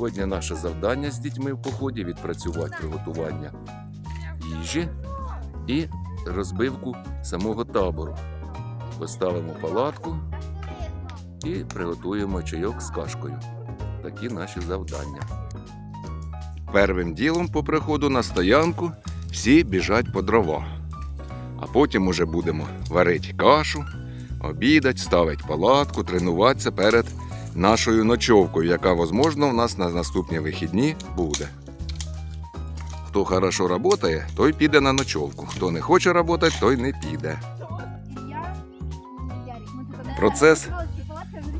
Сьогодні наше завдання з дітьми в поході відпрацювати приготування їжі і розбивку самого табору. Поставимо палатку і приготуємо чайок з кашкою. Такі наші завдання. Первим ділом по приходу на стоянку всі біжать по дрова. А потім уже будемо варити кашу, обідати, ставити палатку, тренуватися перед нашою ночовкою, яка, можливо, у нас на наступні вихідні буде. Хто хорошо працює, той піде на ночовку. Хто не хоче працювати, той не піде. Процес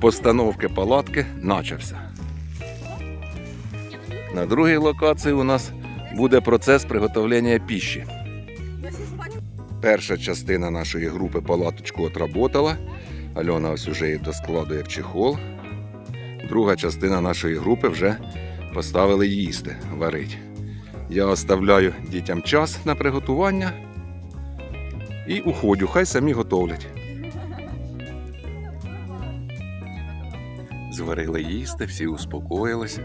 Постановки палатки начався. На другій локації у нас буде процес приготовлення піші. Перша частина нашої групи палаточку отработала. Альона ось уже її доскладує в чехол. Друга частина нашої групи вже поставили їсти, варить. Я оставляю дітям час на приготування і уходю, хай самі готовлять. Зварили їсти, всі успокоїлись.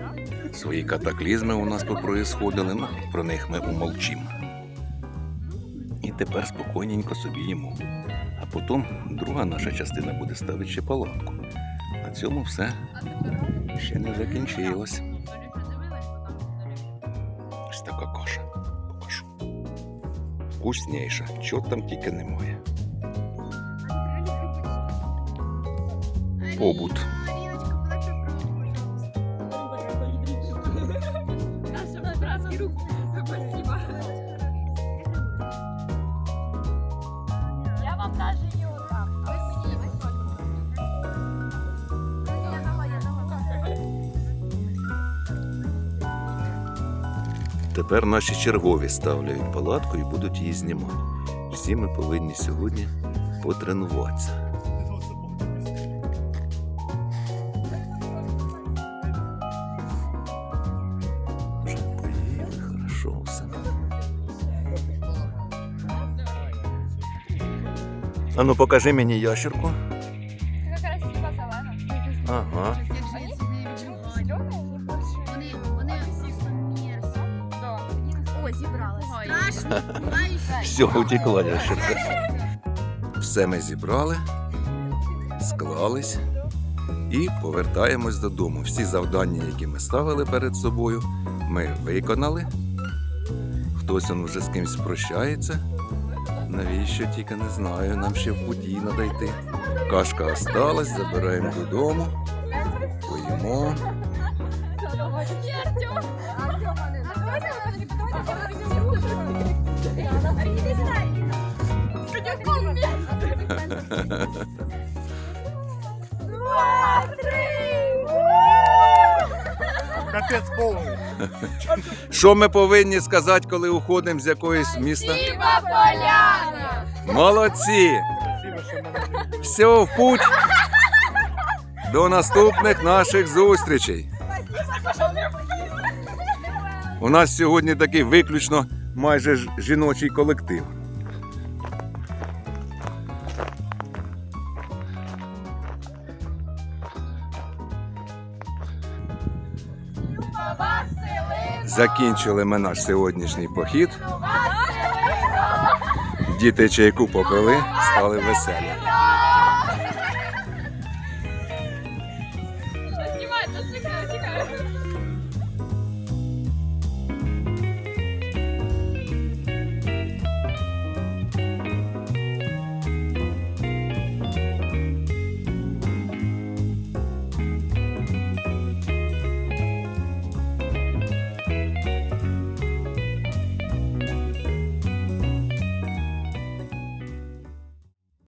Свої катаклізми у нас попроїсходили, ну про них ми умолчимо. І тепер спокійненько собі їмо. А потім друга наша частина буде ставити ще палатку. На цьому все ще не закінчилось. Ось така каша. Покажу. Вкусніша, чого там тільки немає. Побут. Я вам даже не Тепер наші чергові ставляють палатку і будуть її знімати. Всі ми повинні сьогодні потренуватися. Вже поїли, хорошо все. А ну покажи мені ящерку. Ага. Страшно. Все, утекла ящерка. Все ми зібрали, склались і повертаємось додому. Всі завдання, які ми ставили перед собою, ми виконали. Хтось он вже з кимось прощається. Навіщо тільки не знаю, нам ще в путі треба йти. Кашка осталась, забираємо додому, поїмо. Капець повний. Що ми повинні сказати, коли уходимо з якогось міста? Хіба поляна! Молодці! Спасибо, Все в путь. До наступних наших зустрічей. У нас сьогодні такий виключно майже жіночий колектив. Закінчили ми наш сьогоднішній похід. Діти чайку попили, стали веселі. Що знімати,